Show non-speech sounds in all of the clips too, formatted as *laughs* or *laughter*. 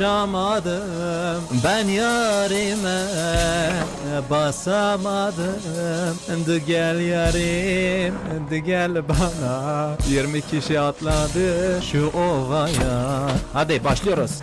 Kavuşamadım ben yarime Basamadım. De gel yarim de gel bana. 20 kişi atladı şu ovaya. Hadi başlıyoruz.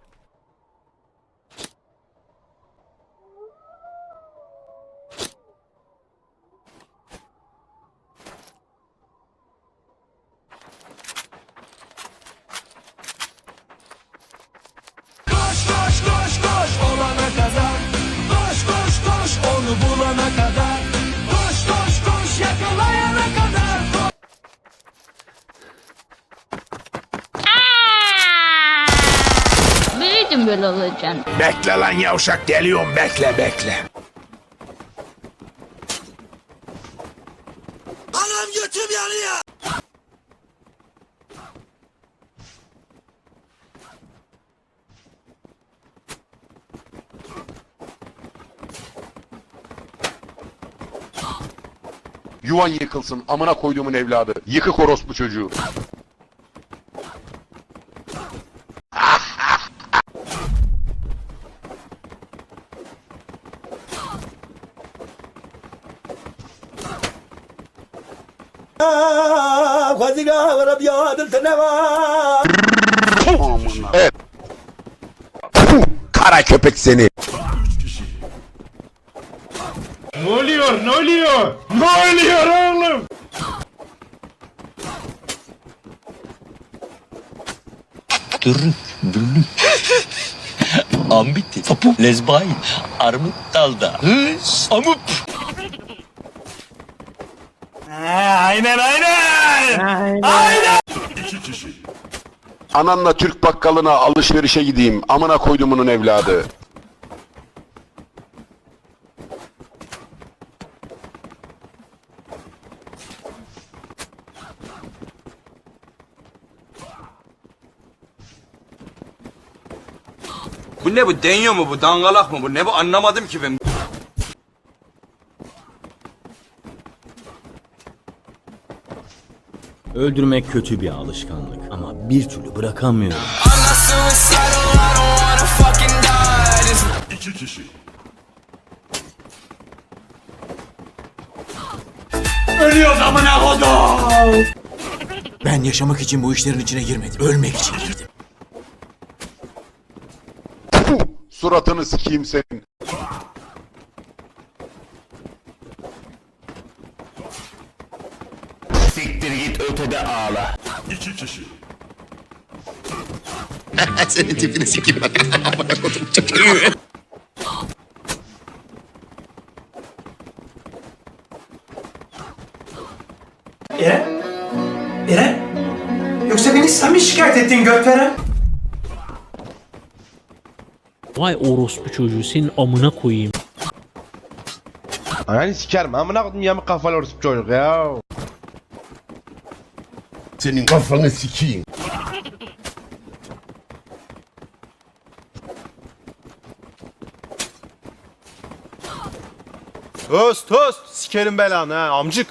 Onu bulana kadar Koş koş koş yakalayana kadar koş. Böyle olacaksın. Bekle lan yavşak geliyorum bekle bekle. Anam götüm yanıyor. Yuvan yıkılsın amına koyduğumun evladı. Yıkık orospu çocuğu. evet. Puh, kara köpek seni. oluyor? Ne oluyor? Ne oluyor oğlum? Dürrük, dürrük. Ambiti, topu, lezbain, armut dalda, hız, amup. aynen aynen. Aynen. İki kişi. Ananla Türk bakkalına alışverişe gideyim. Amına koydumunun evladı. Ne bu? Denyo mu bu? Dangalak mı bu? Ne bu? Anlamadım ki ben. Öldürmek kötü bir alışkanlık ama bir türlü bırakamıyorum. İki kişi. Ölüyoruz amına kodum. Ben yaşamak için bu işlerin içine girmedim. Ölmek için girdim. suratını sikeyim senin. Siktir git ötede ağla. İki kişi. *laughs* Senin tipini sikeyim ben. Amına kodum çocuğu. Eren? Eren? Yoksa beni sen mi şikayet ettin Gökveren? Vay orospu çocuğu senin amına koyayım. Ananı sikerim amına koydum yamuk kafalı orospu çocuk ya. Senin kafanı sikeyim. Öst öst sikerim belanı ha amcık.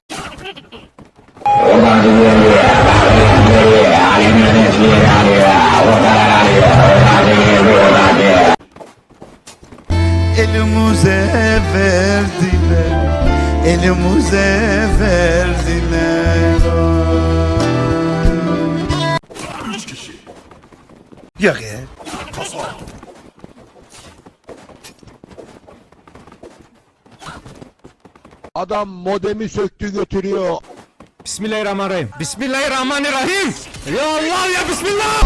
elimize verdiler Elimize verdiler Yok ya Kasa Adam modemi söktü götürüyor Bismillahirrahmanirrahim. Bismillahirrahmanirrahim. Ya Allah ya Bismillah.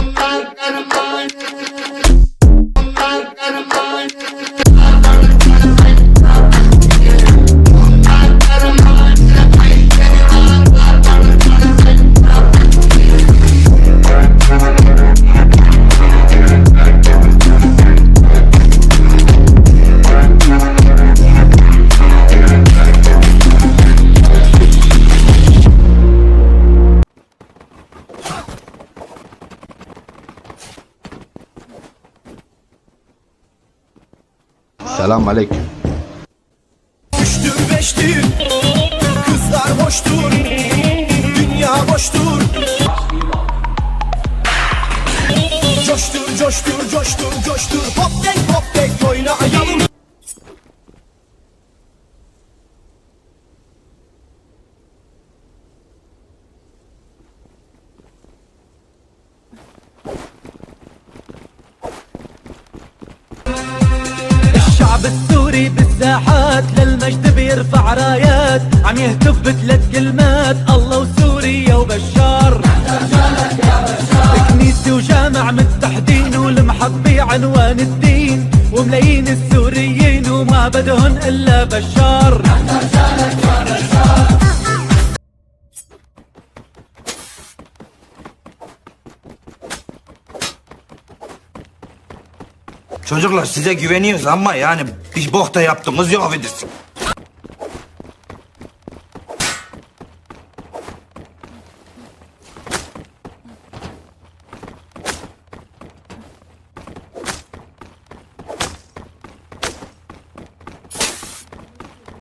Selam aleyküm. الشعب السوري بالساحات للمجد بيرفع رايات. عم يهتف بثلاث كلمات الله وسوريا وبشار. كنيسة وجامع متحدين والمحط عنوان الدين. وملايين السوريين وما بدهن إلا بشار. Çocuklar size güveniyoruz ama yani bir bok da yaptığımız yok affedersin.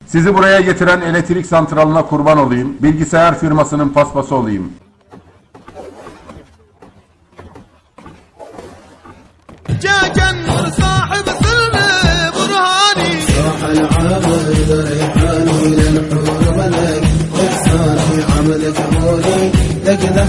Sizi buraya getiren elektrik santralına kurban olayım. Bilgisayar firmasının paspası olayım. Gecen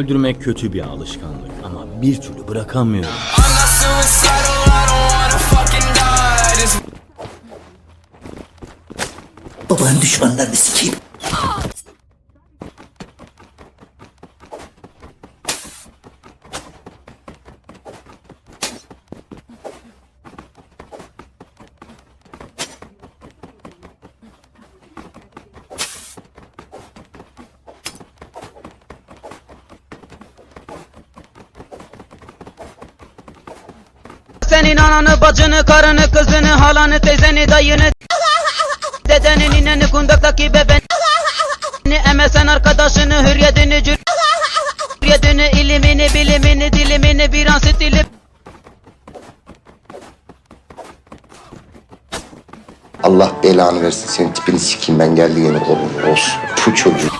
Öldürmek kötü bir alışkanlık ama bir türlü bırakamıyorum. Babanın düşmanlarını sikeyim. Senin ananı, bacını, karını, kızını, halanı, teyzeni, dayını Dedeni, nineni, kundaktaki bebeni Emesen arkadaşını, hürriyetini, cürriyetini ilimini, bilimini, dilimini, bir an stili Allah belanı versin senin tipini sikeyim ben geldi yeni kolum olsun. Bu çocuk.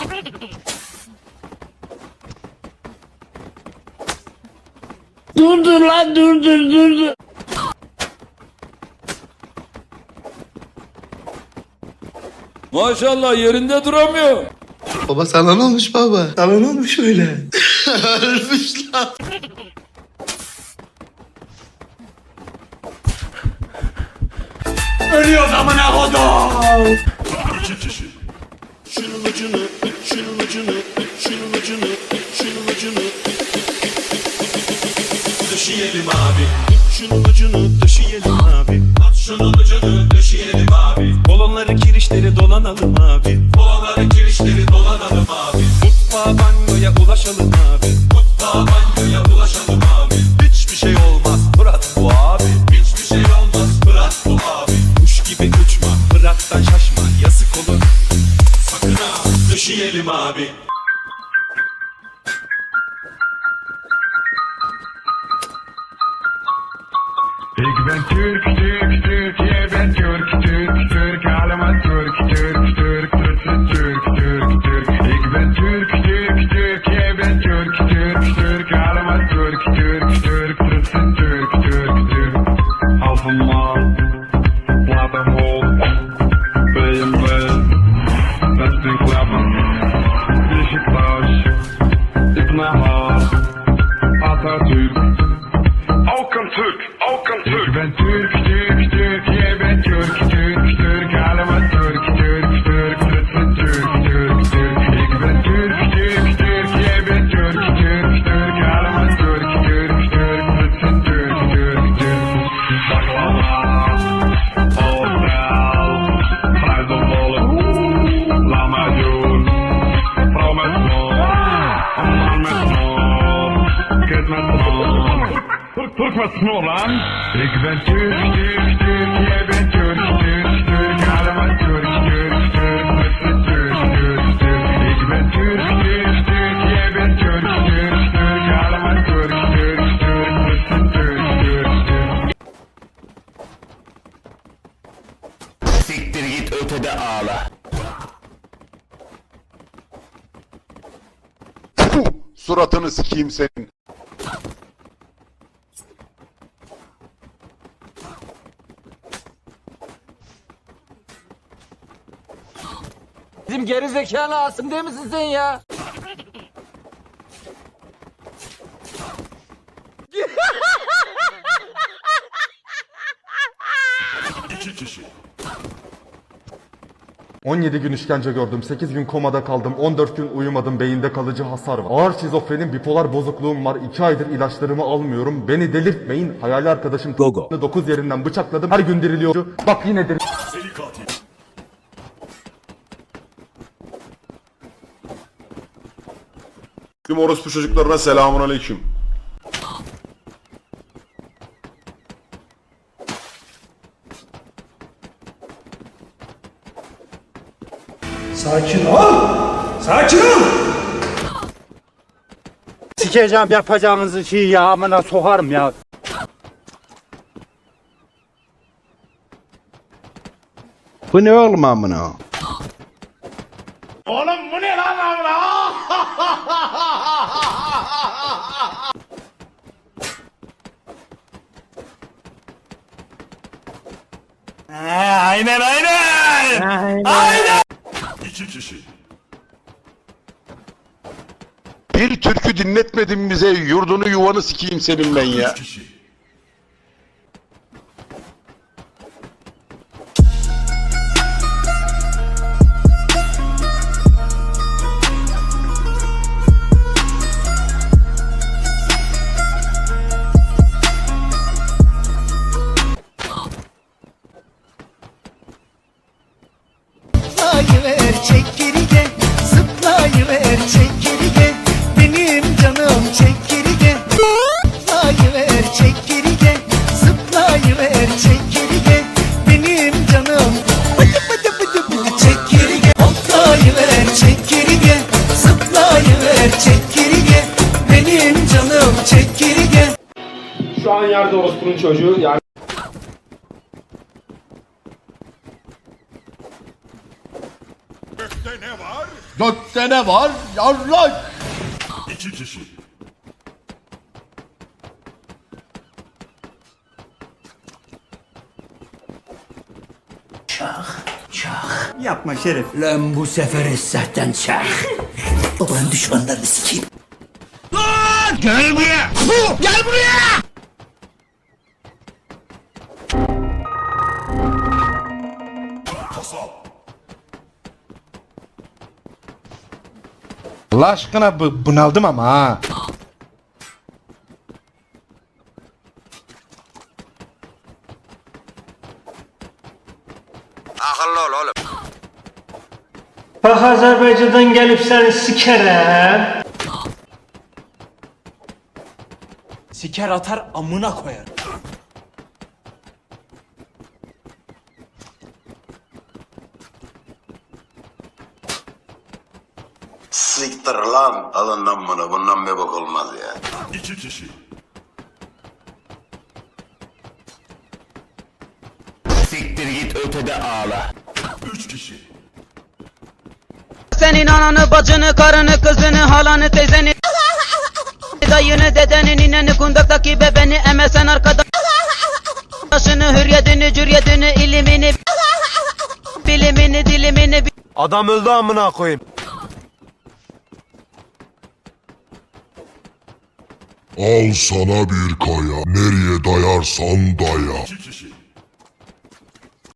Durdur lan durdur durdur. Maşallah yerinde duramıyor. Baba sana ne olmuş baba? Sana ne olmuş öyle? *laughs* Ölmüş lan. Ölüyoruz amına kodum. Döşeyelim abi. Şunun ucunu döşeyelim abi. Dolanalım abi. Kolonları kirişleri dolanalım abi. Mutfağa banyoya ulaşalım abi. Ik ben Turk, Turk, jij bent Turk, Turk, Turk, allemaal Turk, Turk, Turk, met z'n Turk, Turk, Turk. Ik ben Turk, Turk, jij bent Turk, Turk, Turk, allemaal Turk, Turk, Turk, met z'n Turk, Turk, Turk. Siktir git ötede ağla. Suratını sikeyim senin. Bizim geri zekalı Asım değil misin sen ya? İki kişi. 17 gün işkence gördüm, 8 gün komada kaldım, 14 gün uyumadım, beyinde kalıcı hasar var. Ağır şizofrenim, bipolar bozukluğum var, 2 aydır ilaçlarımı almıyorum. Beni delirtmeyin, hayali arkadaşım Gogo. 9 yerinden bıçakladım, her gün diriliyor. Bak yine dir... Tüm orospu çocuklarına selamun aleyküm. Sikeceğim yapacağınızı şey ya amına sokarım ya. Bu ne oğlum amına? *laughs* aynen aynen. İki kişi. Bir türkü dinletmedin bize, yurdunu yuvanı sikeyim senin ben ya. Üç kişi. Yerde orospunun çocuğu yani Gökte ne var? Gökte ne var? Yarrak. İki kişi. Yapma Şerif. Lan bu sefer Esseht'ten çak. Ulan düşmanlarını sikeyim. Lan! Gel buraya! Gel buraya! Allah aşkına bu, bunaldım ama ha. Akıllı ol oğlum. Bak Azerbaycan'dan gelip seni sikerem. Siker atar amına koyar Siktir lan. Alın lan bunu. Bundan bir bok olmaz ya. İki kişi. Siktir git ötede ağla. Üç kişi. Senin ananı, bacını, karını, kızını, halanı, teyzeni Dayını, dedeni, nineni, kundaktaki bebeni Emesen arkadaşını, hürriyetini, cürriyetini, ilimini Bilimini, dilimini Adam öldü amına koyayım. Al sana bir kaya. Nereye dayarsan daya.